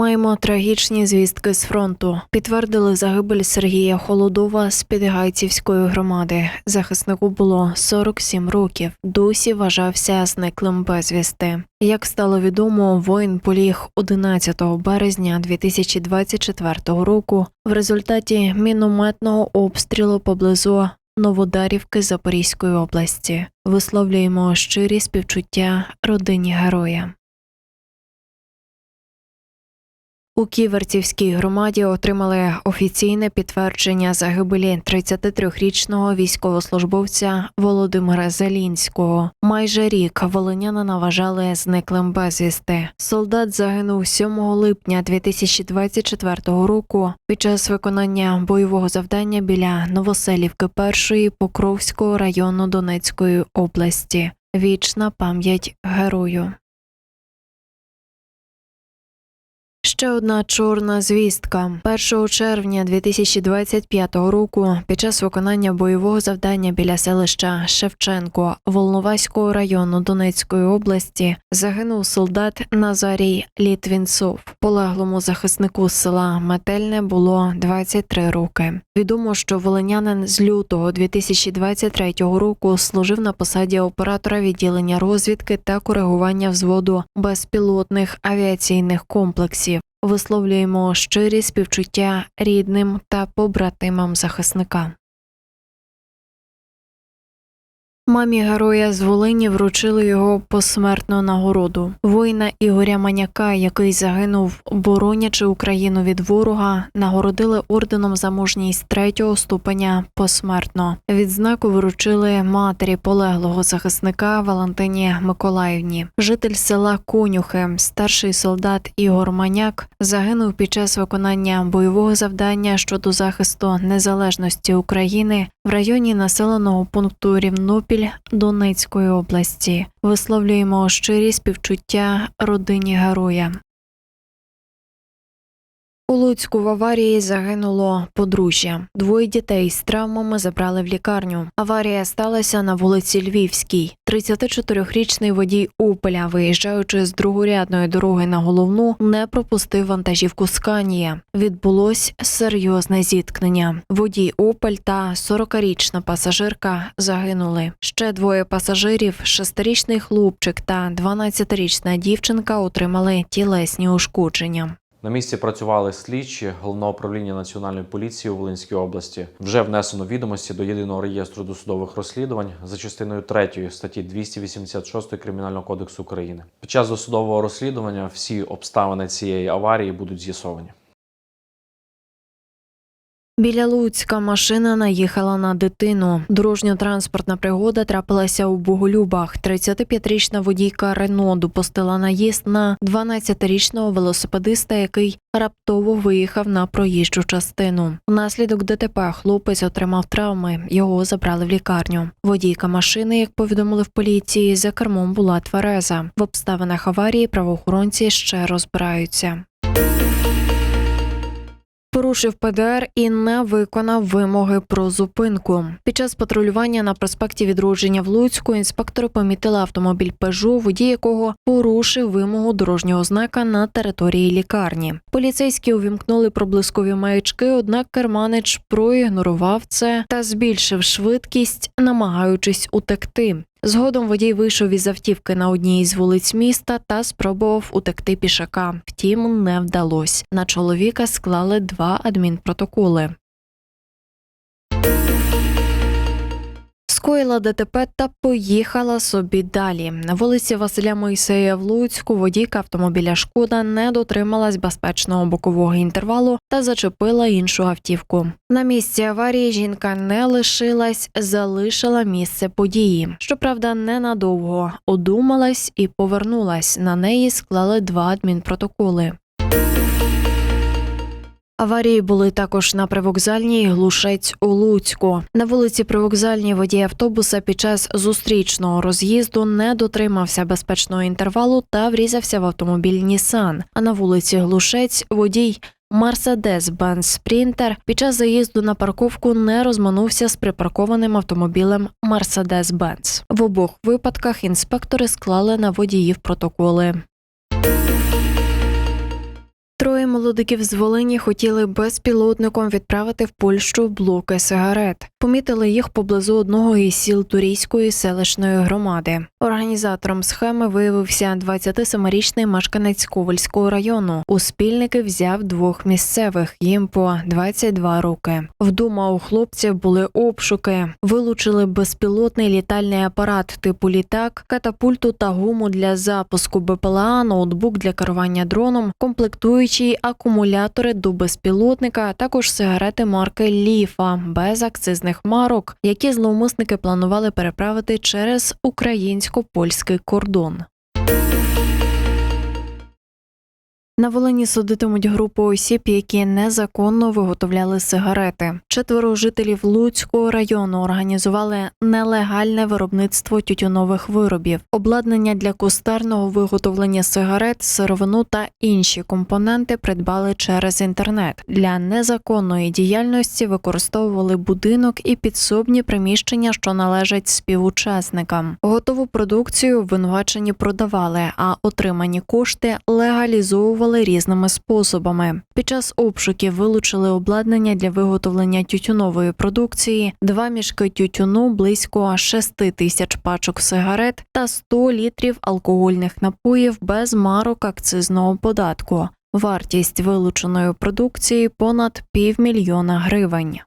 Маємо трагічні звістки з фронту. Підтвердили загибель Сергія Холодова з Підгайцівської громади. Захиснику було 47 років. Досі вважався зниклим безвісти. Як стало відомо, воїн поліг 11 березня 2024 року в результаті мінометного обстрілу поблизу Новодарівки Запорізької області. Висловлюємо щирі співчуття родині героя. У Ківерцівській громаді отримали офіційне підтвердження загибелі 33-річного військовослужбовця Володимира Зелінського. Майже рік волинянина вважали зниклим безвісти. Солдат загинув 7 липня 2024 року під час виконання бойового завдання біля Новоселівки першої Покровського району Донецької області. Вічна пам'ять герою. Ще одна чорна звістка. 1 червня 2025 року під час виконання бойового завдання біля селища Шевченко Волноваського району Донецької області загинув солдат Назарій Літвінцов. Полеглому захиснику села Метельне було 23 роки. Відомо, що волинянин з лютого 2023 року служив на посаді оператора відділення розвідки та коригування взводу безпілотних авіаційних комплексів. Висловлюємо щирі співчуття рідним та побратимам захисника. Мамі героя з Волині вручили його посмертну нагороду. Воїна Ігоря Маняка, який загинув, боронячи Україну від ворога, нагородили орденом за мужність третього ступеня посмертно. Відзнаку вручили матері полеглого захисника Валентині Миколаївні. Житель села Конюхи, старший солдат Ігор Маняк, загинув під час виконання бойового завдання щодо захисту незалежності України в районі населеного пункту Рівнопіль Донецької області. Висловлюємо щирі співчуття родині героя. У Луцьку в аварії загинуло подружжя. Двоє дітей з травмами забрали в лікарню. Аварія сталася на вулиці Львівській. 34-річний водій Опеля, виїжджаючи з другорядної дороги на головну, не пропустив вантажівку Сканія. Відбулось серйозне зіткнення. Водій Опель та 40-річна пасажирка загинули. Ще двоє пасажирів, 6-річний хлопчик та 12-річна дівчинка, отримали тілесні ушкодження. На місці працювали слідчі головного управління національної поліції у Волинській області. Вже внесено відомості до єдиного реєстру досудових розслідувань за частиною 3 статті 286 Кримінального кодексу України. Під час досудового розслідування всі обставини цієї аварії будуть з'ясовані. Біля Луцька машина наїхала на дитину. Дорожньо-транспортна пригода трапилася у Боголюбах. 35-річна водійка Рено допустила наїзд на 12-річного велосипедиста, який раптово виїхав на проїжджу частину. Внаслідок ДТП хлопець отримав травми. Його забрали в лікарню. Водійка машини, як повідомили в поліції, за кермом була твереза. В обставинах аварії правоохоронці ще розбираються. Порушив ПДР і не виконав вимоги про зупинку. Під час патрулювання на проспекті відродження в Луцьку інспектори помітили автомобіль Пежо, водій якого порушив вимогу дорожнього знака на території лікарні. Поліцейські увімкнули проблискові маячки, однак керманич проігнорував це та збільшив швидкість, намагаючись утекти. Згодом водій вийшов із автівки на одній із вулиць міста та спробував утекти пішака. Втім, не вдалось. На чоловіка склали два адмінпротоколи. Скоїла ДТП та поїхала собі далі. На вулиці Василя Мойсея в Луцьку водійка автомобіля Шкода не дотрималась безпечного бокового інтервалу та зачепила іншу автівку. На місці аварії жінка не лишилась, залишила місце події. Щоправда, ненадовго одумалась і повернулась. На неї склали два адмінпротоколи. Аварії були також на привокзальній Глушець у Луцьку. На вулиці Привокзальній водій автобуса під час зустрічного роз'їзду не дотримався безпечного інтервалу та врізався в автомобіль Нісан. А на вулиці Глушець водій Мерседес-Бенз Спрінтер під час заїзду на парковку не розминувся з припаркованим автомобілем Мерседес-Бенз. В обох випадках інспектори склали на водіїв протоколи. Троє молодиків з Волині хотіли безпілотником відправити в Польщу блоки сигарет. Помітили їх поблизу одного із сіл Турійської селищної громади. Організатором схеми виявився 27-річний мешканець Ковальського району. У спільники взяв двох місцевих, їм по 22 роки. Вдома у хлопців були обшуки, вилучили безпілотний літальний апарат типу літак, катапульту та гуму для запуску БПЛА, ноутбук для керування дроном, комплектуючі акумулятори до безпілотника, також сигарети марки Ліфа без акцизних марок, які зловмисники планували переправити через українсько-польський кордон. На Волині судитимуть групу осіб, які незаконно виготовляли сигарети. Четверо жителів Луцького району організували нелегальне виробництво тютюнових виробів, обладнання для кустарного виготовлення сигарет, сировину та інші компоненти придбали через інтернет. Для незаконної діяльності використовували будинок і підсобні приміщення, що належать співучасникам. Готову продукцію обвинувачені продавали, а отримані кошти легалізовували різними способами. Під час обшуків вилучили обладнання для виготовлення тютюнової продукції, два мішки тютюну, близько 6 тисяч пачок сигарет та 100 літрів алкогольних напоїв без марок акцизного податку. Вартість вилученої продукції понад півмільйона гривень.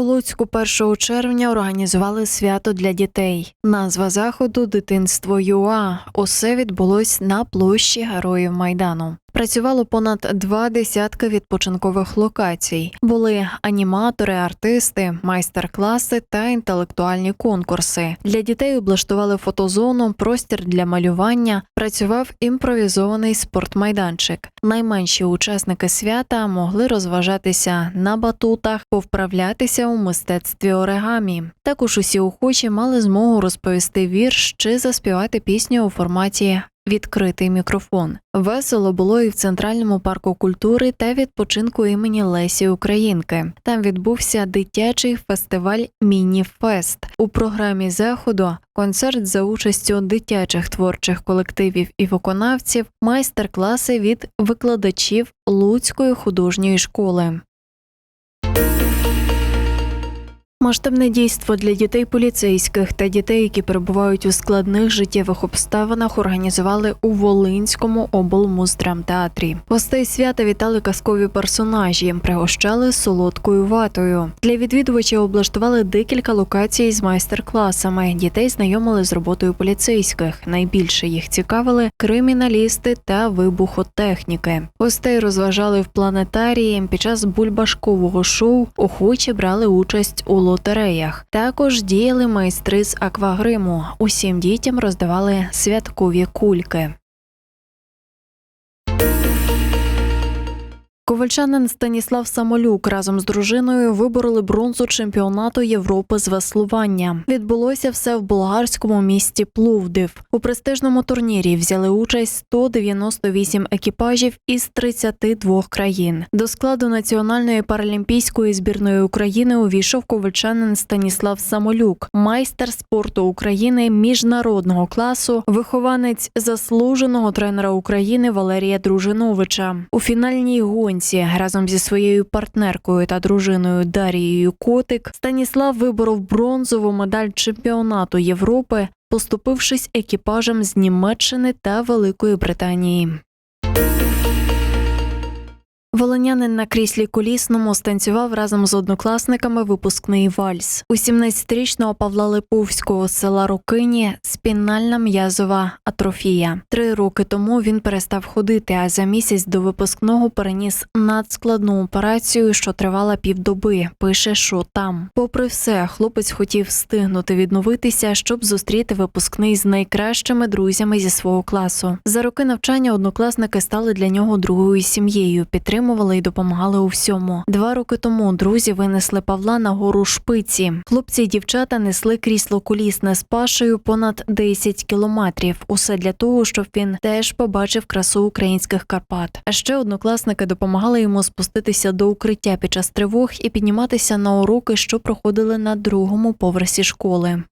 Луцьку 1 червня організували свято для дітей. Назва заходу Дитинство ЮА. Усе відбулось на площі Героїв Майдану. Працювало понад два десятки відпочинкових локацій. Були аніматори, артисти, майстер-класи та інтелектуальні конкурси. Для дітей облаштували фотозону, простір для малювання. Працював імпровізований спортмайданчик. Найменші учасники свята могли розважатися на батутах, повправлятися у мистецтві оригамі. Також усі охочі мали змогу розповісти вірш чи заспівати пісню у форматі відкритий мікрофон. Весело було і в центральному парку культури та відпочинку імені Лесі Українки. Там відбувся дитячий фестиваль Міні-фест. У програмі заходу концерт за участю дитячих творчих колективів і виконавців, майстер-класи від викладачів Луцької художньої школи. Масштабне дійство для дітей поліцейських та дітей, які перебувають у складних життєвих обставинах, організували у Волинському облмуздрамтеатрі. Гостей свята вітали казкові персонажі, пригощали солодкою ватою. Для відвідувачів облаштували декілька локацій з майстер-класами. Дітей знайомили з роботою поліцейських. Найбільше їх цікавили криміналісти та вибухотехніки. Гостей розважали в планетарії. Під час бульбашкового шоу охочі брали участь у лотереях. Також діяли майстри з аквагриму. Усім дітям роздавали святкові кульки. Ковальчанин Станіслав Самолюк разом з дружиною вибороли бронзу чемпіонату Європи з веслування. Відбулося все в болгарському місті Пловдив. У престижному турнірі взяли участь 198 екіпажів із 32 країн. До складу національної паралімпійської збірної України увійшов ковальчанин Станіслав Самолюк, майстер спорту України міжнародного класу, вихованець заслуженого тренера України Валерія Дружиновича. У фінальній гонці разом зі своєю партнеркою та дружиною Дарією Котик Станіслав виборов бронзову медаль чемпіонату Європи, поступившись екіпажем з Німеччини та Великої Британії. Волинянин на кріслі колісному станцював разом з однокласниками випускний вальс. У 17-річного Павла Липовського з села Рокині спінальна м'язова атрофія. Три роки тому він перестав ходити, а за місяць до випускного переніс надскладну операцію, що тривала півдоби. Пише, що там. Попри все, хлопець хотів встигнути відновитися, щоб зустріти випускний з найкращими друзями зі свого класу. За роки навчання однокласники стали для нього другою сім'єю. Підтримували і допомагали у всьому. Два роки тому друзі винесли Павла на гору шпиці. Хлопці й дівчата несли крісло колісне з пашею понад 10 кілометрів. Усе для того, щоб він теж побачив красу українських Карпат. А ще однокласники допомагали йому спуститися до укриття під час тривог і підніматися на уроки, що проходили на другому поверсі школи.